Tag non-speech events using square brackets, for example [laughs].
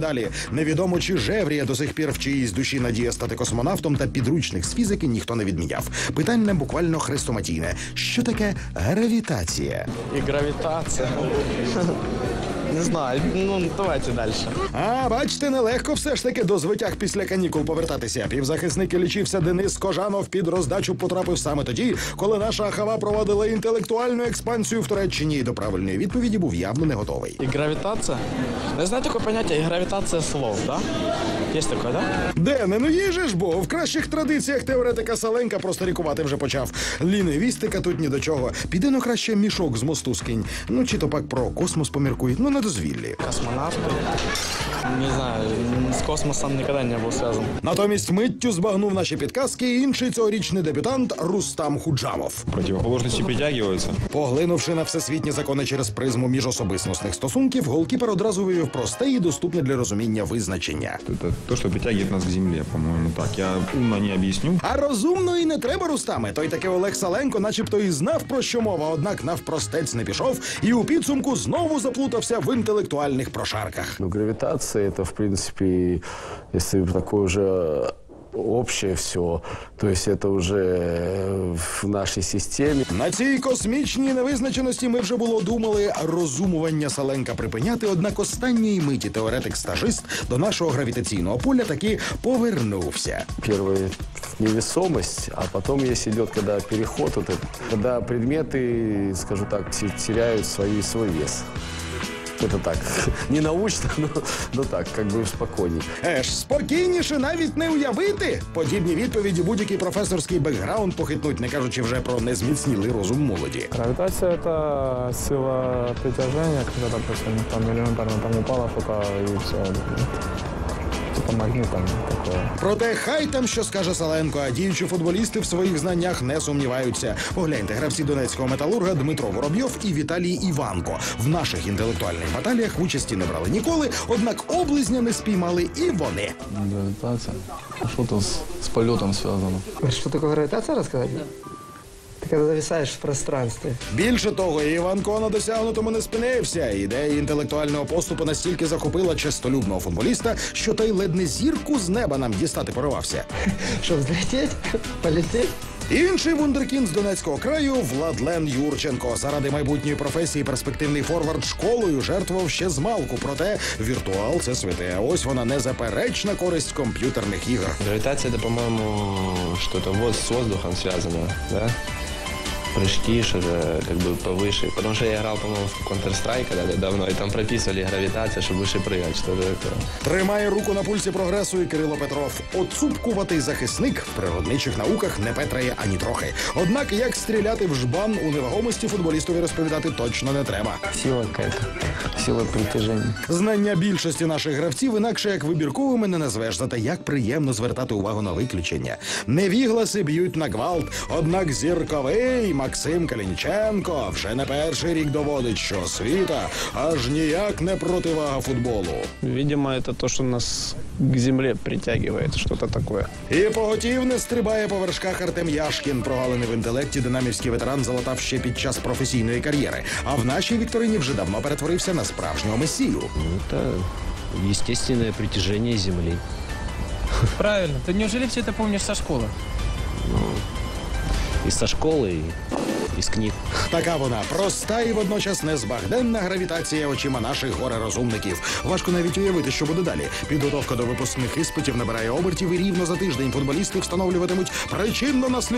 Далі невідомо чи Жеврія до сих пір в чиїсь душі надія стати космонавтом та підручних з фізики ніхто не відміняв. Питання буквально хрестоматійне. Що таке гравітація? І гравитация. Не знаю, ну давайте дальше. А бачите, нелегко все ж таки до звитяг після канікул повертатися. Півзахисник лічився Денис Кожанов під роздачу потрапив саме тоді, коли наша Ахава проводила інтелектуальну експансію в Туреччині. І до правильної відповіді був явно не готовий. И гравитация? Я знаю такое понятие, и гравитация слов, да? Есть такое, да? Дене, ну їжеш, бо в кращих традиціях теоретика Саленка просто рікувати вже почав. Ліневістика тут ні до чого. Піди ну краще мішок з мосту скинь. Ну чи то пак про космос поміркуй. Ну на дозвіллі. Космонавты? Не знаю, с космосом никогда не был связан. Натомість миттю збагнув наші підказки інший цьогорічний дебютант Рустам Худжамов. Противоположности притягиваются. Поглинувши на всесвітні закони через призму міжособисностних стосунків, голкіпер одразу вивів просте і доступне для розуміння визначення. Это то, что притягивает нас к земле, по-моему, так. Я умно не объясню. А розумно і не треба рустами. Той таки Олег Саленко, начебто, і знав про що мова, однак навпростець не пішов і у підсумку знову заплутався в інтелектуальних прошарках. Ну, гравитация это, в принципе, если такое уже общее все, то есть это уже в нашей системе. На цій космічній невизначеності ми вже було думали розумування Саленка припиняти. Однак останньої миті теоретик-стажист до нашого гравітаційного поля таки повернувся. Первая невесомость, а потом есть идет, когда переход, вот этот, когда предметы, скажу так, те- теряют свой, свой вес. Это так, [laughs] не научно, но, но так, как бы спокойней. Еж, спокійніше навіть не уявити. Подібні відповіді будь-який професорський бекграунд похитнуть, не кажучи вже про незміцнілий розум молоді. Гравитация – это сила притяжения, когда, допустим, там элементарно там упала что-то и все. Типа магнит там такое. Проте хай там що скаже Саленко, а діючі футболісти в своїх знаннях не сумніваються. Погляньте, гравці донецького металурга Дмитро Воробйов і Віталій Іванко. В наших інтелектуальних баталіях участі не брали ніколи, однак облизня не спіймали і вони. Гравитация. А что-то с, с полетом связано. Что такое гравитация рассказать? Ты когда зависаешь в пространстве. Більше того, Іванко на досягнутому не спинився. Ідея інтелектуального поступу настільки захопила честолюбного футболіста, що той ледь не зірку з неба нам дістати поривався. Что, [laughs] взлететь? Полететь? Інший вундеркін з Донецького краю Владлен Юрченко. Заради майбутньої професії перспективний форвард школою жертвував ще з малку. Проте віртуал це святе. А ось вона незаперечна користь комп'ютерних ігор. Гравитация это, по-моему, что-то вот с воздухом связано, да? Прыжки, что-то как бы повыше. Потому что я играл, по-моему, в Counter-Strike когда-то давно, и там прописывали гравитация, чтобы выше прыгать, что-то такое. Тримає руку на пульсі прогресу і Кирило Петров. Оцупкуватий захисник в природничих науках не петрає ані трохи. Однак як стріляти в жбан у невагомості футболістові розповідати точно не треба. Сила какая-то. Сила притяжения. Знання більшості наших гравців інакше як вибірковими не назвеш, зате як приємно звертати увагу на виключення. Невігласи б'ють на гвалт, однак зірковий Максим Калінченко вже не перший рік доводить, що освіта аж ніяк не противага футболу. Видимо, это то, что нас к земле притягивает, что-то такое. І поготів не стрибає по вершках Артем Яшкін. Прогалений в інтелекті динамівський ветеран залатав ще під час професійної кар'єри. А в нашій вікторині вже давно перетворився на справжнього месію. Это естественное притяжение Земли. Правильно. Ты неужели все это помнишь со школы? И со школы, і з книг. Така вона проста і водночас незбагненна гравітація очима наших горе-розумників. Важко навіть уявити, що буде далі. Підготовка до випускних іспитів набирає обертів і рівно за тиждень футболісти встановлюватимуть причинно наслідкові